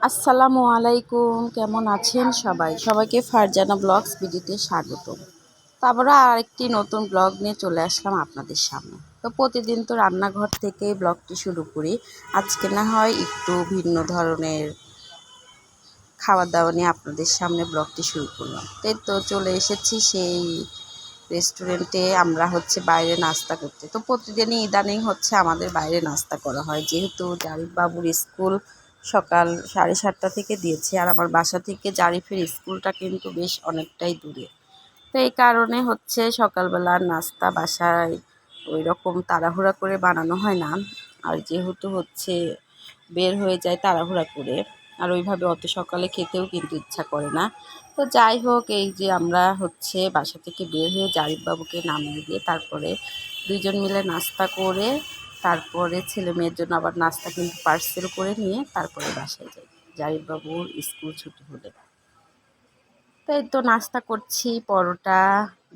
আসসালামু আলাইকুম, কেমন আছেন সবাই? সবাইকে ফারজানা ব্লগস ভিডিওতে স্বাগত। তারপরে আরেকটি নতুন ব্লগ নিয়ে চলে আসলাম আপনাদের সামনে। তো প্রতিদিন তো রান্নাঘর থেকে ব্লগটি শুরু করি। আজকে না হয় একটু ভিন্ন ধরনের খাবার দাওয়া নিয়ে আপনাদের সামনে ব্লগটি শুরু করলাম। তাই তো চলে এসেছি সেই রেস্টুরেন্টে। আমরা হচ্ছে বাইরে নাস্তা করতে। তো প্রতিদিনই ইদানিং হচ্ছে আমাদের বাইরে নাস্তা করা হয়। যেহেতু জারিফ বাবুর স্কুল সকাল সাড়ে সাতটা থেকে দিয়েছে আর আমার বাসা থেকে জারিফের স্কুলটা কিন্তু বেশ অনেকটাই দূরে। তো এই কারণে হচ্ছে সকালবেলা নাস্তা বাসায় ওই রকম তাড়াহুড়া করে বানানো হয় না। আর যেহেতু হচ্ছে বের হয়ে যায় তাড়াহুড়া করে, আর ওইভাবে অত সকালে খেতেও কিন্তু ইচ্ছা করে না। তো যাই হোক, এই যে আমরা হচ্ছে বাসা থেকে বের হয়ে জারিফবাবুকে নামিয়ে দিয়ে তারপরে দুইজন মিলে নাস্তা করে তারপরে ছেলে মেয়ের জন্য আবার নাস্তা কিন্তু পার্সেল করে নিয়ে তারপরে বাসায় যাই। জারিফবাবুর স্কুল ছুটি হলে। তাই তো নাস্তা করছি, পরোটা,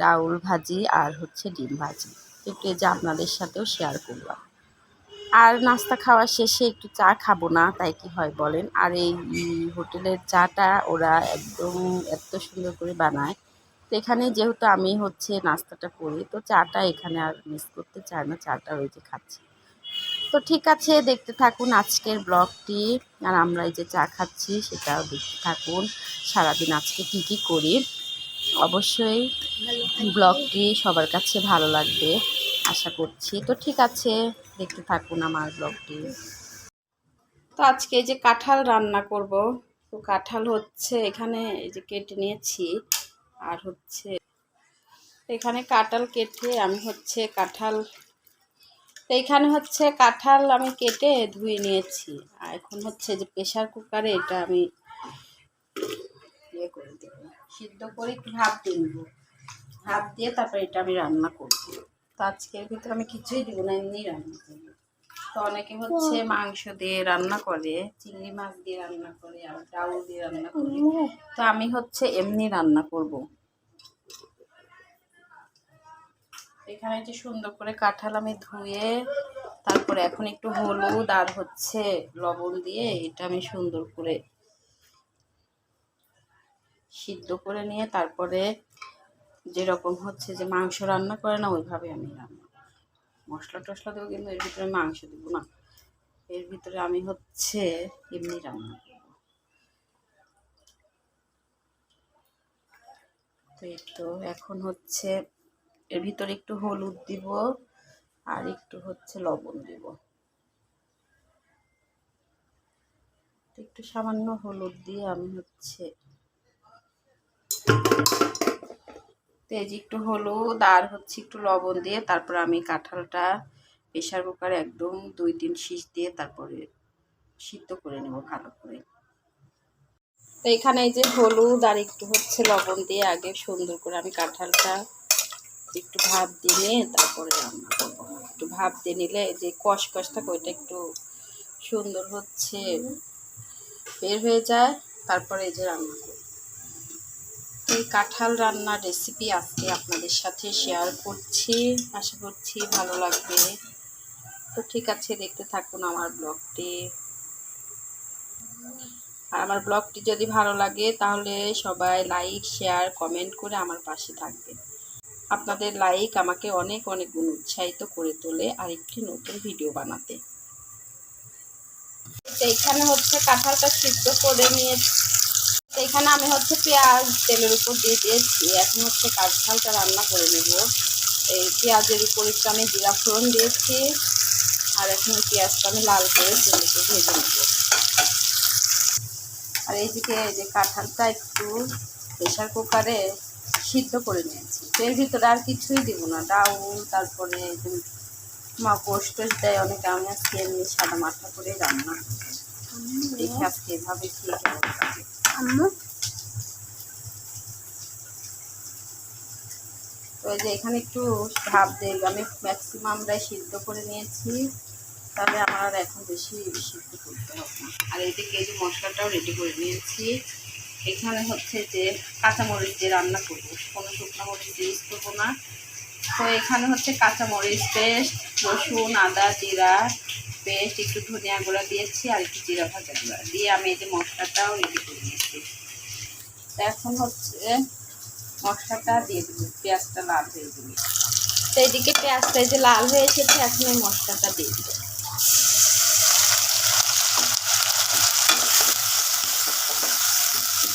ডাউল ভাজি আর হচ্ছে ডিম ভাজি। একটু যে আপনাদের সাথেও শেয়ার করলাম। আর নাস্তা খাওয়ার শেষে একটু চা খাব না, তাই কি হয় বলেন? আর এই হোটেলের চাটা ওরা একদম এত সুন্দর করে বানায়। তো এখানে যেহেতু আমি হচ্ছে নাস্তাটা করি, তো চাটা এখানে আর মিস করতে চায় না, চাটা ওই যে খাচ্ছি। তো ঠিক আছে, দেখতে থাকুন আজকের ব্লগটি। আর আমরা এই যে চা খাচ্ছি, সেটাও দেখতে থাকুন। সারাদিন আজকে কী কী করি? অবশ্যই ব্লগটি সবার কাছে ভালো লাগবে, আশা করছি। তো ঠিক আছে, দেখতে থাকুন আমার ব্লগটি। তো আজকে এই যে কাঁঠাল রান্না করব। তো কাঁঠাল হচ্ছে এখানে এই যে কেটে নিয়েছি, আর হচ্ছে এখানে কাঁঠাল কেটে আমি হচ্ছে কাঁঠাল তো এখানে হচ্ছে কাঁঠাল আমি কেটে ধুয়ে নিয়েছি। আর এখন হচ্ছে যে প্রেশার কুকারে এটা আমি ইয়ে করে দেব। সিদ্ধ করে একটু ভাপ দিয়ে নেব। ভাপ দিয়ে তারপরে এটা আমি রান্না করব। তো আজকের ভিতরে আমি কিছুই দেবো না এমনি রান্না করব। তো অনেকে হচ্ছে মাংস দিয়ে রান্না করে চিংড়ি মাছ দিয়ে রান্না করে আর ডাউল দিয়ে রান্না করে। তো আমি হচ্ছে এমনি রান্না করব। এখানে যে সুন্দর করে কাঁঠাল আমি ধুয়ে তারপরে এখন একটু হলুদ আর হচ্ছে লবণ দিয়ে এটা আমি সুন্দর করে সিদ্ধ করে নিয়ে তারপরে যেরকম হচ্ছে যে মাংস রান্না করে না, ওইভাবে আমি রান্না মশলা টশলা দেবো কিন্তু এর ভিতরে মাংস দেবো না। এর ভিতরে আমি হচ্ছে এমনি রান্না করব। তো এই তো, এখন হচ্ছে এর ভিতরে একটু হলুদ দিব আর একটু হচ্ছে লবণ দিব। একটু সামান্য হলুদ দিয়ে আমি হচ্ছে তেজ একটু হলুদ আর হচ্ছে একটু লবণ দিয়ে তারপর আমি কাঁঠালটা প্রেশার কুকারে একদম দুই তিন শীষ দিয়ে তারপরে সিদ্ধ করে নেব ভালো করে। তো এখানে এই যে হলুদ আর একটু হচ্ছে লবণ দিয়ে আগে সুন্দর করে আমি কাঁঠালটা একটু ভাপ দিয়ে নিয়ে তারপরে রান্না করব। একটু ভাপ দিয়ে নিলে যে কষ কষ থাকে, ওইটা একটু সুন্দর হচ্ছে। বের হয়ে যায়, তারপরে এই যে রান্না করব। এই কাঁঠাল রান্নার রেসিপি আজকে আপনাদের সাথে শেয়ার করছি। আশা করছি ভালো লাগবে। তো ঠিক আছে, দেখতে থাকুন আমার ব্লগটি। আর আমার ব্লগটি যদি ভালো লাগে, তাহলে সবাই লাইক শেয়ার কমেন্ট করে আমার পাশে থাকবেন। আপনাদের লাইক আমাকে অনেক অনেক গুণ উৎসাহিত করে তোলে আর একটি নতুন ভিডিও বানাতে। এইখানে হচ্ছে কাঁঠালটা সিদ্ধ করে নিয়ে এখানে আমি হচ্ছে পেঁয়াজ তেলের উপর দিয়ে দিয়েছি। এখন হচ্ছে কাঁঠালটা রান্না করে নেব। এই পেঁয়াজের উপর একটু আমি জিরা ফোড়ন দিয়েছি। আর এখন পেঁয়াজটা আমি লাল করে তেলেতে ভেজে নেব। আর এইদিকে এই যে কাঁঠালটা একটু প্রেশার কুকারে সিদ্ধ করে নিয়েছি। এর ভিতরে আর কিছুই দিব না। ডাউল তারপরে মা পোস্ট দেয় অনেকে আমি আজকে এমনি সাদা মাথা করে রান্না দেখে আজকে এভাবে খেয়ে তো যে এখানে একটু ভাব দিয়ে আমি ম্যাক্সিমামটাই সিদ্ধ করে নিয়েছি। তাহলে আমার এখন বেশি সিদ্ধ করতে হবে আর এইদিকে এই যে মশলাটাও রেডি করে নিয়েছি। এখানে হচ্ছে যে কাঁচামরিচ দিয়ে রান্না করব। কোনো শুকনো মরিচ ইউজ করব না। তো এখানে হচ্ছে কাঁচামরিচ পেস্ট, রসুন, আদা, জিরা পেস্ট, একটু ধনিয়া গুঁড়া দিয়েছি আর একটু জিরা ভাজা গুঁড়া। দিয়ে আমি এই যে মশলাটাও রেডি করে নিয়েছি। এখন হচ্ছে মশলাটা দিয়ে দেবো। পেঁয়াজটা লাল হয়ে যাবে তো এদিকে পেঁয়াজটা যে লাল হয়ে এসেছে, এখন এই মশলাটা দিয়ে দেবো।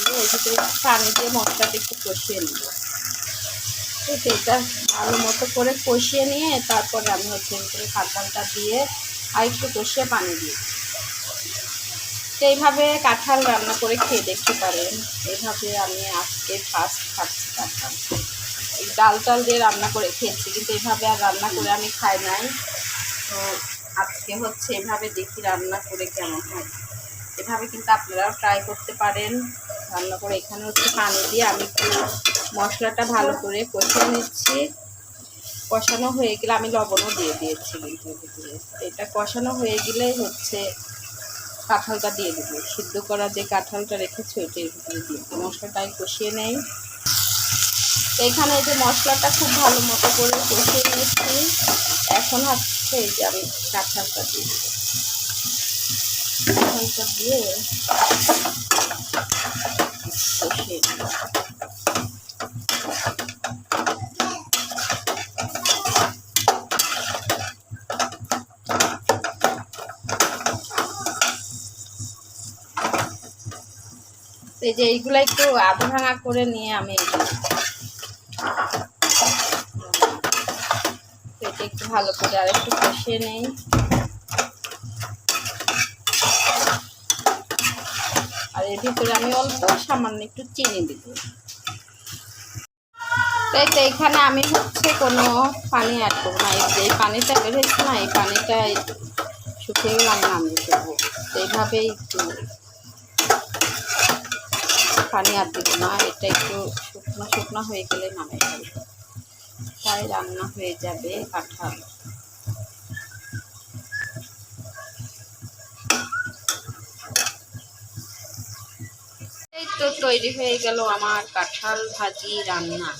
দিয়ে এর ভিতরে পানি দিয়ে মশলাটা একটু কষিয়ে নেব। তো এটা ভালো মতো করে কষিয়ে নিয়ে তারপরে আমি হচ্ছে ভিতরে কাঁঠালটা দিয়ে আর একটু কষিয়ে পানি দিই। এইভাবে কাঁঠাল রান্না করে খেয়ে দেখতে পারেন। এইভাবে আমি আজকে ফার্স্ট খাচ্ছি কাঁঠাল। এই ডাল টাল দিয়ে রান্না করে খেয়েছি, কিন্তু এইভাবে আর রান্না করে আমি খাই নাই। তো আজকে হচ্ছে এভাবে দেখি রান্না করে কেমন হয়। এভাবে কিন্তু আপনারাও ট্রাই করতে পারেন। রান্না করে এখানে হচ্ছে পানি দিয়ে আমি একটু মশলাটা ভালো করে কষিয়ে নিচ্ছি। কষানো হয়ে গেলে আমি লবণও দিয়ে দিয়েছি কিন্তু এটা কষানো হয়ে গেলে হচ্ছে কাঁঠালটা দিয়ে দেবো। সিদ্ধ করা যে কাঁঠালটা রেখেছি ওইটা ভিতরে দিয়ে দেবো। মশলাটাই কষিয়ে নেই। এখানে যে মশলাটা খুব ভালো মতো করে কষিয়ে নিয়েছি। এখন হচ্ছে এই যে আমি কাঁঠালটা দিয়ে দেবো। কাঁঠালটা দিয়ে এই যে এইগুলো একটু আধা ভাঙা করে নিয়ে আমি এটা একটু ভালো করে আর একটু কষিয়ে নেই। এর ভিতরে আমি অল্প সামান্য একটু চিনি দিব। তো এই তো এখানে আমি হচ্ছে কোনো পানি অ্যাড করব না। এই যে পানিটা বের হয়েছে না, এই পানিটা শুকিয়ে আমি দেবো এইভাবেই একটু পানি আর দেবো না, এটা একটু শুকনো শুকনো হয়ে গেলে নামে তাই রান্না হয়ে যাবে কাঁঠাল এই তো তৈরি হয়ে গেল আমার কাঁঠাল ভাজি রান্না।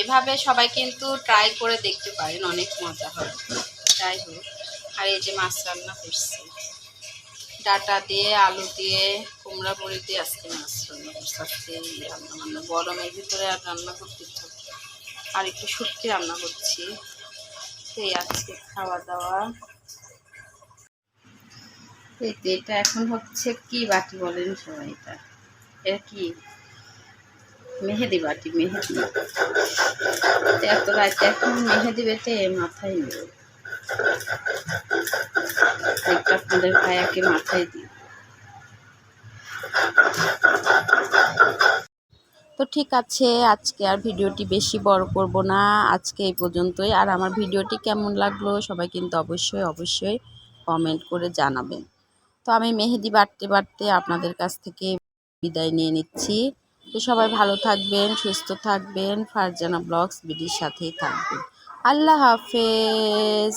এভাবে সবাই কিন্তু ট্রাই করে দেখতে পারেন, অনেক মজা হয়। যাই হোক, আর এই যে মাছ রান্না করছি। ডাটা দিয়ে, আলু দিয়ে, কুমড়া বড়ি দিয়ে আজকে মাছ রান্না করছি। আজকে রান্না বান্না, গরমের ভিতরে আর রান্না করতে না। আর একটু শুটকি রান্না করছি। এই আজকে খাওয়া দাওয়া। এই এটা এখন হচ্ছে কি বাটি বলেন সবাই এটা। এটা কি? মেহেদি বাটি, মেহেদি। এত রাতে এখন মেহেদি বেটে মাথায় নেব আপনাদের ভাইয়াকে মাথায় দিই। তো ঠিক আছে, আজকে আর ভিডিওটি বেশি বড় করব না। আজকে এই পর্যন্তই। আর আমার ভিডিওটি কেমন লাগল সবাই কিন্তু অবশ্যই অবশ্যই কমেন্ট করে জানাবেন। তো আমি মেহেদি বাটতে বাড়তে আপনাদের কাছ থেকে বিদায় নিয়ে নিচ্ছি। তো সবাই ভালো থাকবেন, সুস্থ থাকবেন। ফারজানা ব্লগস বিডির সাথেই থাকবেন। আল্লাহ হাফেজ।